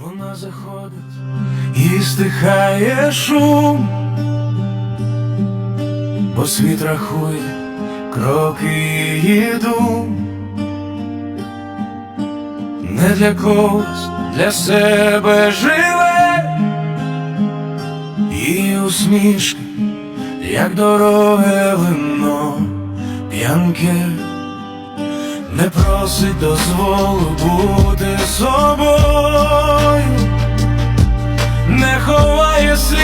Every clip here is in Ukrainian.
Вона заходить і стихає шум, бо світ рахує кроки її дум. Не для когось, для себе живе, і усмішки, як дороге вино, п'янке не просить дозволу бути собою, не ховає сліз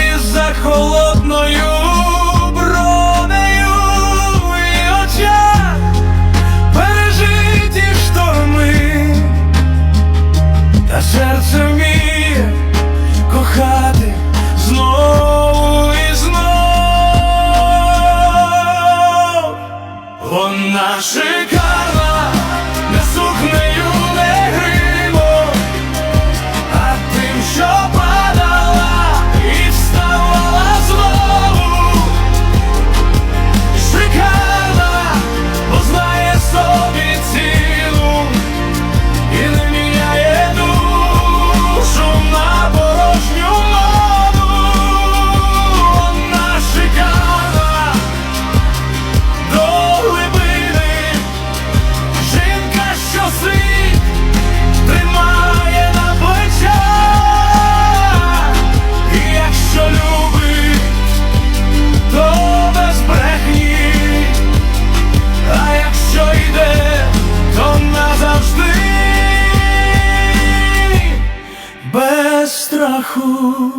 страху.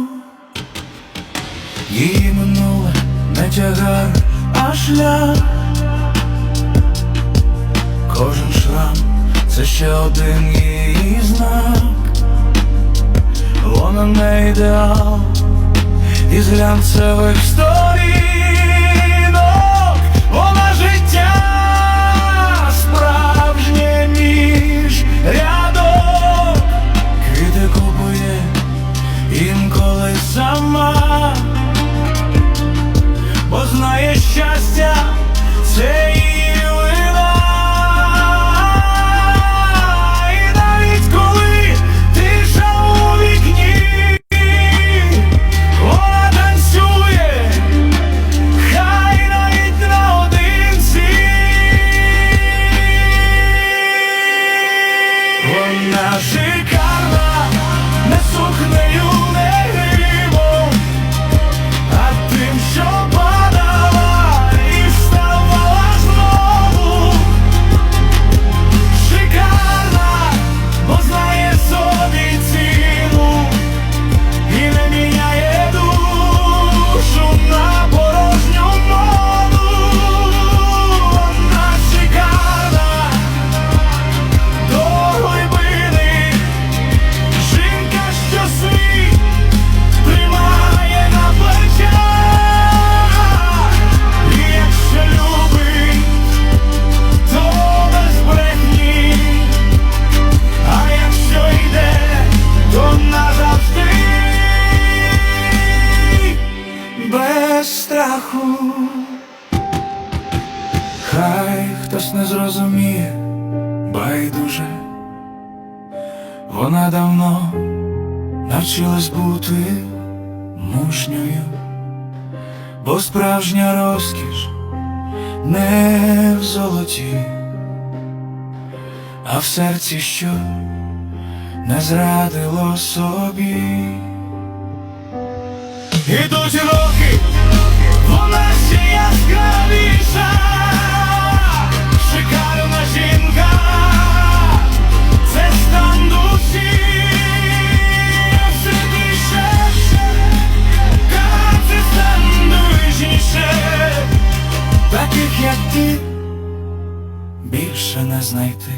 Її минуле не тягар, а шлях. Кожен шрам це ще один її знак. Вона не ідеал із глянцевих сторінок. Сама бо знає щастя, це її вина. І навіть коли тиша у вікні, вона танцює, хай навіть наодинці. Вона шикарна, не сукнею, страху. Хай хтось не зрозуміє, байдуже, вона давно навчилась бути мужньою, бо справжня розкіш не в золоті, а в серці, що не зрадило собі. Ідуть роки, яскравіша, шикарна жінка, це стан душі, світліше, це стан дужніше, таких як ти більше не знайти.